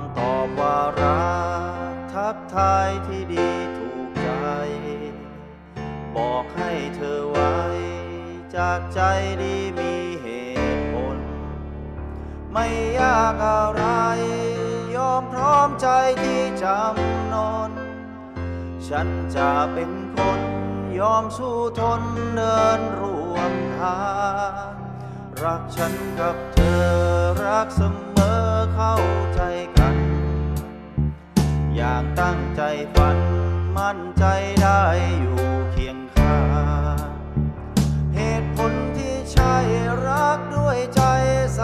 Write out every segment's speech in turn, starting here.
ำตอบว่ารักทักทายที่ดีถูกใจ บอกให้เธอไว้ จากใจดีมีเหตุผล ไม่ยากอะไร ยอมพร้อมใจที่จำนน ฉันจะเป็นคนยอมสู้ทนเดินร่วมทาง รักฉันกับเธอรักเสมอ อย่างตั้งใจฝัน มั่นใจได้อยู่เคียงข้างเหตุผลที่ใช่รักด้วยใจใส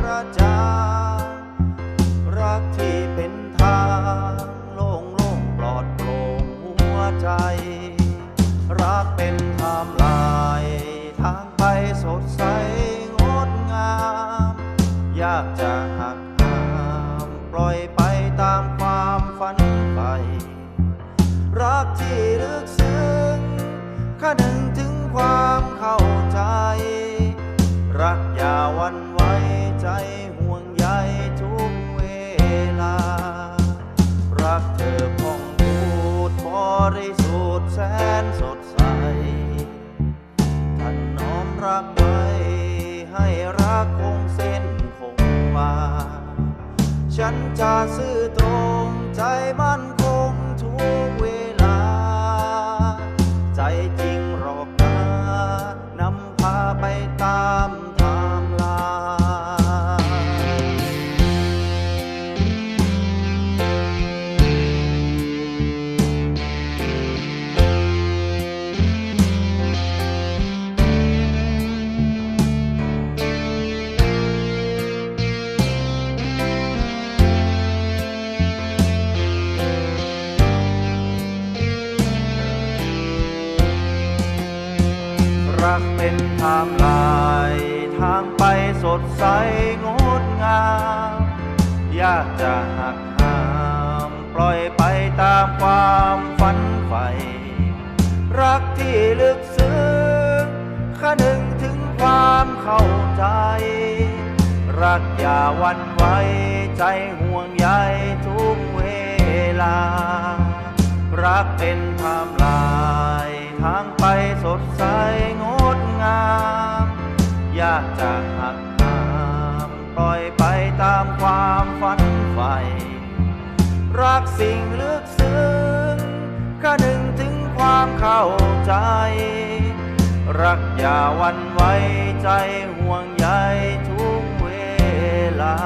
กระจ่างรักที่เป็นทางโล่งโล่งปลอดโปร่งหัวใจ รักเป็นไทม์ไลน์ทางไปสดใส รักไปให้รักคงเส้นคงวา ฉันจะซื่อตรงใจมั่นค รักเป็นทม์ไลน์ทางไปสดใสงดงาม ยากจะหักห้าม ปล่อยไปตามความฝันใฝ่รักที่ลึกซึ้งคนึงถึงความเข้าใจ รักอย่าวันไหวใจห่วงใยทุกเวลา รักเป็นทม์ไลน์ทางไป จะหักห้ามปล่อยไปตามความฝันใฝ่รักสิ่งลึกซึ้งคนึงถึงความเข้าใจ รักอย่าวันไหวใจห่วงใยทุกเวลา